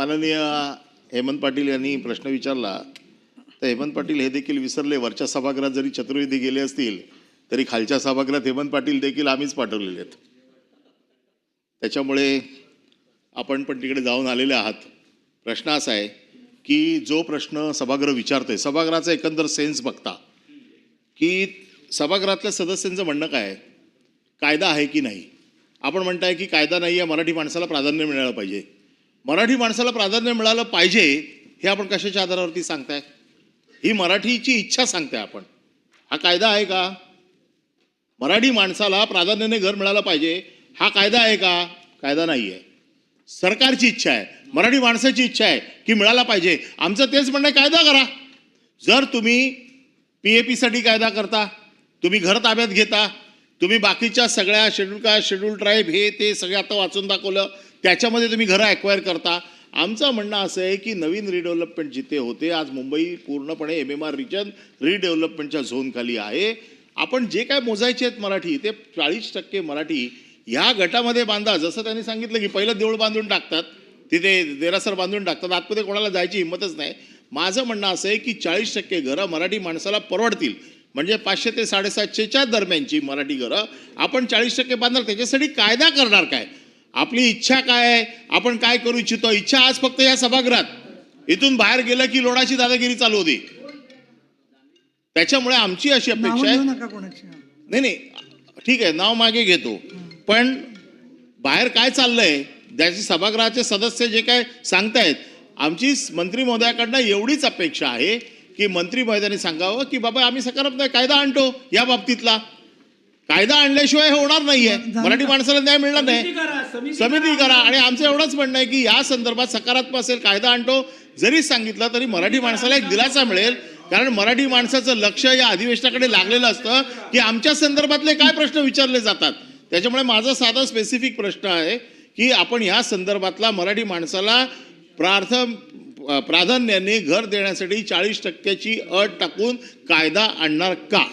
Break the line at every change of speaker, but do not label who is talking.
माननीय हेमंत पाटील यांनी प्रश्न विचारला तर हेमंत पाटील हे देखील विसरले. वरच्या सभागृहात जरी चतुर्वेदी गेले असतील तरी खालच्या सभागृहात हेमंत पाटील देखील आम्हीच पाठवलेले आहेत. त्याच्यामुळे आपण पण तिकडे जाऊन आलेले आहात. प्रश्न असा आहे की जो प्रश्न सभागृह विचारतोय सभागृहाचा एकंदर सेन्स बघता की सभागृहातल्या सदस्यांचं म्हणणं काय कायदा आहे की नाही? आपण म्हणताय की कायदा नाही आहे मराठी माणसाला प्राधान्य मिळालं पाहिजे. मराठी माणसाला प्राधान्य मिळालं पाहिजे हे आपण कशाच्या आधारावरती सांगताय? ही मराठीची इच्छा सांगताय आपण. हा कायदा आहे का? मराठी माणसाला प्राधान्याने घर मिळालं पाहिजे. हा कायदा आहे का? कायदा नाही आहे सरकारची इच्छा आहे मराठी माणसाची इच्छा आहे की मिळाला पाहिजे. आमचं तेच म्हणणं आहे कायदा करा. जर तुम्ही पी ए पीसाठी कायदा करता तुम्ही घर ताब्यात घेता तुम्ही बाकीच्या सगळ्या शेड्यूल का शेड्यूल ट्राईब हे ते सगळे आता वाचून दाखवलं त्याच्यामध्ये तुम्ही घरं ॲक्वायर करता. आमचं म्हणणं असं आहे की नवीन रिडेव्हलपमेंट जिथे होते आज मुंबई पूर्णपणे एम एम आर रिजन रिडेव्हलपमेंटच्या झोनखाली आहे. आपण जे काय मोजायचे आहेत मराठी ते चाळीस टक्के मराठी ह्या गटामध्ये बांधा. जसं त्यांनी सांगितलं की पहिलं देऊळ बांधून टाकतात तिथे देरासर बांधून टाकतात. आतमध्ये कोणाला जायची हिंमतच नाही. माझं म्हणणं असं आहे की चाळीस टक्के घरं मराठी माणसाला परवडतील. म्हणजे पाचशे ते साडेसातशेच्या दरम्यानची मराठी घरं. आपण चाळीस टक्के बांधणार त्याच्यासाठी कायदा करणार काय? आपली इच्छा काय आहे? आपण काय करू इच्छितो? इच्छा आज फक्त या सभागृहात. इथून बाहेर गेलं की लोडाची दादागिरी चालू होती. त्याच्यामुळे आमची अशी अपेक्षा आहे. नाही नाही. ठीक आहे नाव मागे घेतो. पण बाहेर काय चाललंय ज्याचे सभागृहाचे सदस्य जे काय सांगतायत आमची मंत्री महोदयाकडनं एवढीच अपेक्षा आहे की मंत्री महोदयांनी सांगावं की बाबा आम्ही सकारात्मक कायदा आणतो या बाबतीतला. कायदा आणल्याशिवाय हे होणार नाहीये. मराठी माणसाला न्याय मिळणार नाही. समिती करा आणि आमचं एवढंच म्हणणं आहे की या संदर्भात सकारात्मक असेल कायदा आणतो. जरी सांगितलं तरी मराठी माणसाला एक दिलासा मिळेल. कारण मराठी माणसाचं लक्ष या अधिवेशनाकडे लागलेलं असतं की आमच्या संदर्भातले काय प्रश्न विचारले जातात. त्याच्यामुळे माझा साधा स्पेसिफिक प्रश्न आहे की आपण ह्या संदर्भातला मराठी माणसाला प्रार्थ प्राधान्याने घर देण्यासाठी चाळीस टक्क्याची अट टाकून कायदा आणणार का?